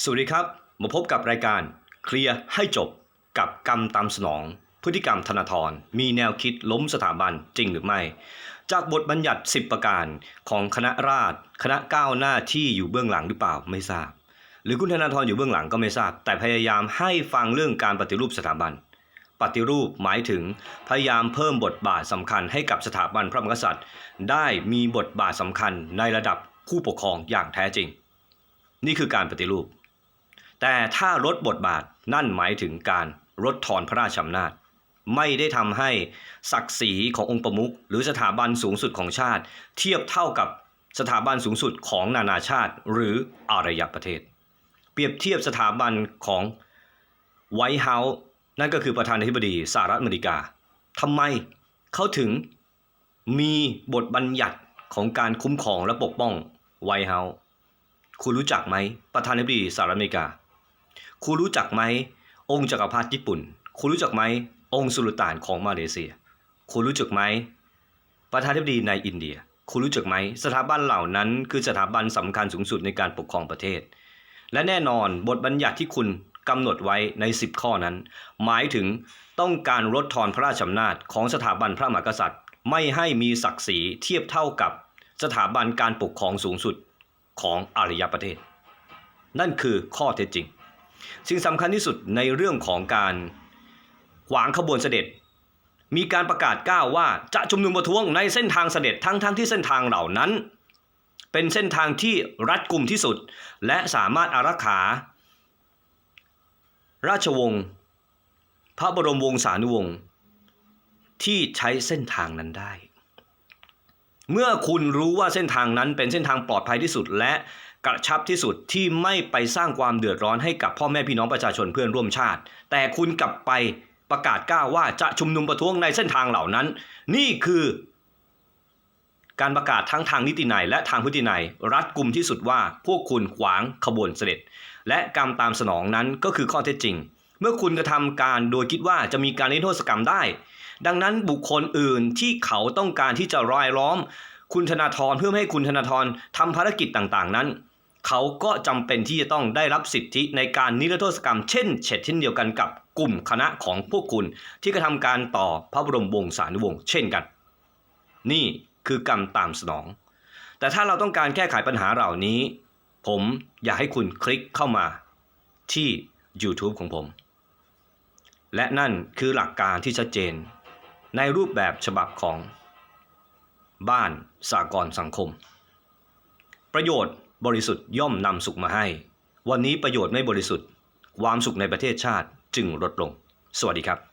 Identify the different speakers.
Speaker 1: สวัสดีครับ มาพบกับรายการเคลียร์ให้จบกับกรรมตามสนอง พฤติกรรมธนาธรมีแนวคิดล้มสถาบันจริงหรือไม่ จากบทบัญญัติ 10 ประการของคณะราษฎรคณะก้าวหน้าที่อยู่เบื้องหลังหรือเปล่าไม่ทราบ หรือคุณธนาธรอยู่เบื้องหลังก็ไม่ทราบ แต่พยายามให้ฟังเรื่องการปฏิรูปสถาบัน ปฏิรูปหมายถึงพยายามเพิ่มบทบาทสำคัญให้กับสถาบันพระมหากษัตริย์ ได้มีบทบาทสำคัญในระดับผู้ปกครองอย่างแท้จริง นี่คือการปฏิรูป แต่ถ้าลดบทบาทนั่นหมายถึงการลดทอนพระราชอำนาจ ไม่ได้ทำให้ศักดิ์ศรีขององค์ประมุขหรือสถาบันสูงสุดของชาติ เทียบเท่ากับสถาบันสูงสุดของนานาชาติ หรืออารยประเทศ เปรียบเทียบสถาบันของไวท์เฮาส์นั่นก็คือประธานาธิบดีสหรัฐอเมริกาทำไมเขาถึงมีบทบัญญัติของการคุ้มครองและปกป้องไวท์เฮาส์คุณรู้จักไหมประธานาธิบดีสหรัฐอเมริกา คุณรู้จักไหมองค์จักรพรรดิญี่ปุ่น คุณรู้จักไหมองค์สุลต่านของมาเลเซีย คุณรู้จักไหมประธานาธิบดีในอินเดีย คุณรู้จักไหมสถาบันเหล่านั้น คือสถาบันสำคัญสูงสุดในการปกครองประเทศ และแน่นอนบทบัญญัติที่คุณกำหนดไว้ใน 10 ข้อนั้น หมายถึงต้องการลดทอนพระราชอำนาจของสถาบันพระมหากษัตริย์ ไม่ให้มีศักดิ์ศรีเทียบเท่ากับสถาบันการปกครองสูงสุดของอารยประเทศ นั่นคือข้อเท็จจริง สิ่งสำคัญที่สุดในเรื่องของการขวางขบวนเสด็จ มีการประกาศก้าวว่าจะชุมนุมประท้วงในเส้นทางเสด็จทั้งๆทที่เส้นทางเหล่านั้น เป็นเส้นทางที่รัดกุมที่สุด และสามารถอารักขา ราชวงศ์พระบรมวงศานุวงศ์ที่ใช้เส้นทางนั้นได้ เมื่อคุณรู้ว่าเส้นทางนั้นเป็นเส้นทางปลอดภัยที่สุดและ กระชับที่สุดที่ไม่ไปสร้างความเดือดร้อนให้กับพ่อแม่พี่น้องประชาชนเพื่อนร่วมชาติ แต่คุณกลับไปประกาศกล้าว่าจะชุมนุมประท้วงในเส้นทางเหล่านั้น นี่คือการประกาศทั้งทางนิตินัยและทางพฤตินัย รัดกุมที่สุดว่าพวกคุณขวางขบวนเสด็จ และกรรมตามสนองนั้นก็คือข้อเท็จจริง เมื่อคุณกระทำการโดยคิดว่าจะมีการนิรโทษกรรมได้ ดังนั้นบุคคลอื่นที่เขาต้องการที่จะรายล้อม คุณธนาธรเพื่อให้คุณธนาธรทำภารกิจต่างๆ นั้น เขาก็จำเป็นที่จะต้องได้รับสิทธิในการนิรโทษกรรมเช่นเช่นเช่นเดียวกันกับกลุ่มคณะของพวกคุณที่กระทำการต่อพระบรมวงศานุวงศ์เช่นกัน นี่คือกรรมตามสนอง แต่ถ้าเราต้องการแก้ไขปัญหาเหล่านี้ ผมอยากให้คุณคลิกเข้ามาที่ YouTube ของผม และนั่นคือหลักการที่ชัดเจน ในรูปแบบฉบับของ บ้านสากลสังคม ประโยชน์ บริสุทธิ์ย่อมนำสุขมาให้ วันนี้ประโยชน์ไม่บริสุทธิ์ ความสุขในประเทศชาติจึงลดลง สวัสดีครับ